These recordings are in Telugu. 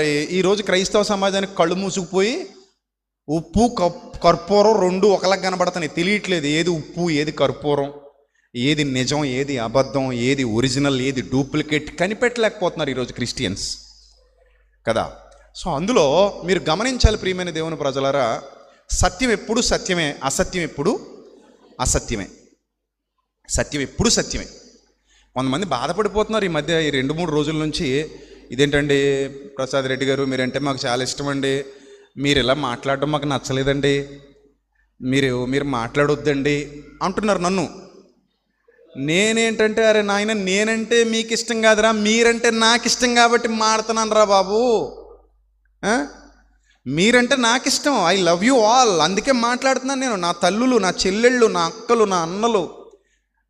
ఈరోజు క్రైస్తవ సమాజానికి కళ్ళు మూసుకుపోయి ఉప్పు కర్పూరం రెండు ఒకలాగా కనబడుతున్నాయి తెలియట్లేదు ఏది ఉప్పు ఏది కర్పూరం ఏది నిజం ఏది అబద్ధం ఏది ఒరిజినల్ ఏది డూప్లికేట్ కనిపెట్టలేకపోతున్నారు ఈరోజు క్రిస్టియన్స్. కదా? సో అందులో మీరు గమనించాలి ప్రియమైన దేవుని ప్రజలారా సత్యం ఎప్పుడు సత్యమే అసత్యం ఎప్పుడు అసత్యమే. సత్యం ఎప్పుడు సత్యమే. కొంతమంది బాధపడిపోతున్నారు ఈ మధ్య ఈ రెండు మూడు రోజుల నుంచి ఇదేంటండి ప్రసాద్ రెడ్డి గారు? మీరంటే మాకు చాలా ఇష్టం అండి మీరు ఇలా మాట్లాడడం మాకు నచ్చలేదండి. మీరు మీరు మాట్లాడొద్దండి అంటున్నారు నన్ను. నేనేంటంటే అరే నాయన నేనంటే మీకు ఇష్టం కాదురా మీరంటే నాకు ఇష్టం కాబట్టి మాడుతున్నాను రా బాబు. మీరంటే నాకు ఇష్టం ఐ లవ్ యూ ఆల్. అందుకే మాట్లాడుతున్నాను నేను. నా తల్లులు నా చెల్లెళ్ళు నా అక్కలు నా అన్నలు.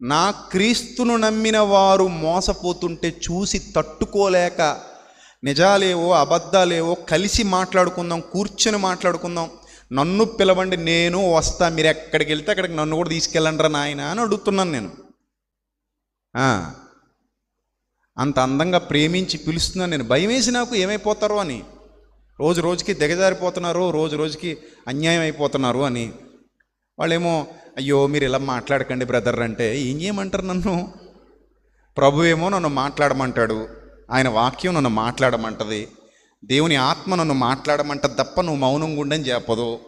నా క్రీస్తును నమ్మిన వారు మోసపోతుంటే చూసి తట్టుకోలేక నిజాలేవో అబద్ధాలేవో కలిసి మాట్లాడుకుందాం కూర్చొని మాట్లాడుకుందాం. నన్ను పిలవండి నేను వస్తా మీరు ఎక్కడికి వెళ్తే అక్కడికి నన్ను కూడా తీసుకెళ్ళండి రా నాయన అని అడుగుతున్నాను నేను. అంత అందంగా ప్రేమించి పిలుస్తున్నాను నేను. భయం వేసి నాకు ఏమైపోతారో అని. రోజు రోజుకి దిగజారిపోతున్నారు రోజు రోజుకి అన్యాయం అయిపోతున్నారు అని. వాళ్ళేమో అయ్యో మీరు ఇలా మాట్లాడకండి బ్రదర్ అంటే ఏం చేయమంటారు నన్ను? ప్రభు ఏమో నన్ను మాట్లాడమంటాడు. ఆయన వాక్యం నన్ను మాట్లాడమంటది. దేవుని ఆత్మ నన్ను మాట్లాడమంటది తప్ప నువ్వు మౌనంగా ఉండని చెప్పదు.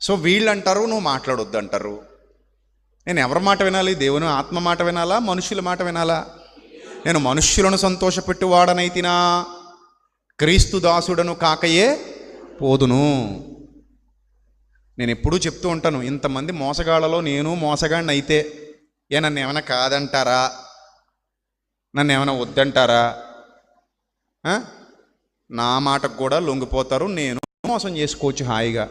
సో వీళ్ళు అంటారు నువ్వు మాట్లాడొద్దు అంటారు నేను ఎవరి మాట వినాలి? దేవుని ఆత్మ మాట వినాలా? మనుషుల మాట వినాలా? నేను మనుష్యులను సంతోషపెట్టువాడనైతినా? క్రీస్తు దాసుడను కాకయే పోదును. నేను ఎప్పుడూ చెప్తూ ఉంటాను ఇంతమంది మోసగాళ్ళలో నేను మోసగాడిని అయితే ఏ నన్ను ఏమైనా కాదంటారా? నన్ను ఏమైనా వద్దంటారా? నా మాటకు కూడా లొంగిపోతారు నేను మోసం చేసుకోవచ్చు హాయిగా.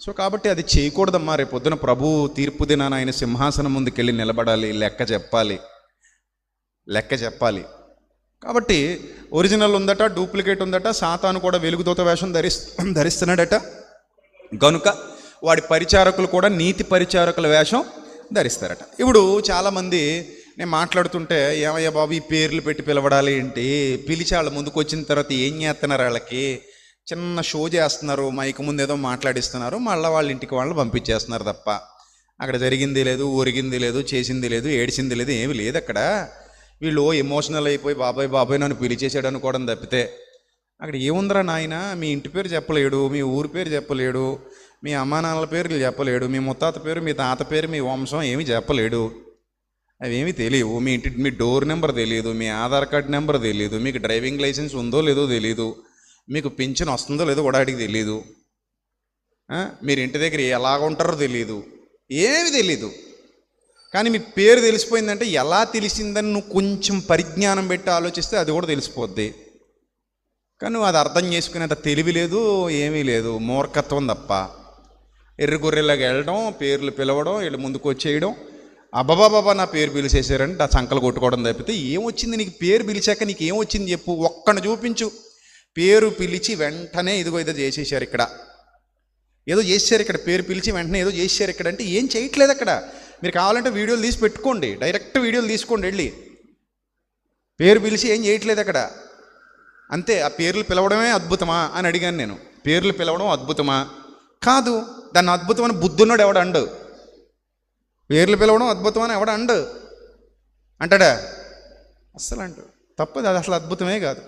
సో కాబట్టి అది చేయకూడదమ్మా రేపు పొద్దున ప్రభు తీర్పు దినాన ఆయన సింహాసనం ముందుకెళ్ళి నిలబడాలి లెక్క చెప్పాలి. లెక్క చెప్పాలి. కాబట్టి ఒరిజినల్ ఉందట డూప్లికేట్ ఉందట సాతాను కూడా వెలుగుదోత వేషం ధరిస్ ధరిస్తున్నాడట. గనుక వాడి పరిచారకులు కూడా నీతి పరిచారకుల వేషం ధరిస్తారట. ఇప్పుడు చాలామంది నేను మాట్లాడుతుంటే ఏమయ్యా బాబు ఈ పేర్లు పెట్టి పిలవడాలి ఏంటి? పిలిచి వాళ్ళ ముందుకు వచ్చిన తర్వాత ఏం చేస్తున్నారు వాళ్ళకి? చిన్న షో చేస్తున్నారు మైక్ ముందు ఏదో మాట్లాడిస్తున్నారు మళ్ళీ వాళ్ళ ఇంటికి వాళ్ళు పంపించేస్తున్నారు తప్ప. అక్కడ జరిగింది లేదు ఒరిగింది లేదు చేసింది లేదు ఏడిసింది లేదు ఏమి లేదు అక్కడ. వీళ్ళు ఎమోషనల్ అయిపోయి బాబాయ్ బాబాయ్ నన్ను పిలిచేసాడు అనుకోవడం తప్పితే అక్కడ ఏముందిరా నాయన? మీ ఇంటి పేరు చెప్పలేడు మీ ఊరి పేరు చెప్పలేడు మీ అమ్మానాన్నల పేర్లు చెప్పలేడు మీ ముత్తాత పేరు మీ తాత పేరు మీ వంశం ఏమీ చెప్పలేడు. అవేమి తెలియవు. మీ ఇంటి మీ డోర్ నెంబర్ తెలియదు మీ ఆధార్ కార్డ్ నెంబర్ తెలియదు మీకు డ్రైవింగ్ లైసెన్స్ ఉందో లేదో తెలియదు మీకు పింఛన్ వస్తుందో లేదో కూడా అడిగి తెలియదు. మీరు ఇంటి దగ్గర ఎలాగ ఉంటారో తెలియదు. ఏమీ తెలీదు కానీ మీ పేరు తెలిసిపోయిందంటే ఎలా తెలిసిందని నువ్వు కొంచెం పరిజ్ఞానం పెట్టి ఆలోచిస్తే అది కూడా తెలిసిపోద్ది. కానీ నువ్వు అది అర్థం చేసుకునేంత తెలివి లేదు ఏమీ లేదు. మూర్ఖత్వం తప్ప. ఎర్రి గొర్రెలాగా వెళ్ళడం పేర్లు పిలవడం వీళ్ళు ముందుకు వచ్చేయడం. అబ్బబాబాబా నా పేరు పిలిచేసారంటే ఆ సంకలు కొట్టుకోవడం తప్పితే ఏమొచ్చింది నీకు? పేరు పిలిచాక నీకు ఏమొచ్చింది చెప్పు? ఒక్కను చూపించు. పేరు పిలిచి వెంటనే ఇదిగో ఏదో చేసేసారు ఇక్కడ. ఏదో చేశారు ఇక్కడ. పేరు పిలిచి వెంటనే ఏదో చేశారు ఇక్కడ అంటే ఏం చేయట్లేదు అక్కడ. మీరు కావాలంటే వీడియోలు తీసి పెట్టుకోండి. డైరెక్ట్ వీడియోలు తీసుకోండి వెళ్ళి. పేరు పిలిచి ఏం చేయట్లేదు అక్కడ. అంతే ఆ పేర్లు పిలవడమే అద్భుతమా అని అడిగాను నేను. పేర్లు పిలవడం అద్భుతమా? కాదు దాన్ని అద్భుతమని బుద్ధున్నాడు ఎవడు అండు? పేర్లు పిలవడం అద్భుతమని ఎవడు అండు? అంటాడా? అస్సలు అంటు తప్పదు అది అసలు అద్భుతమే కాదు.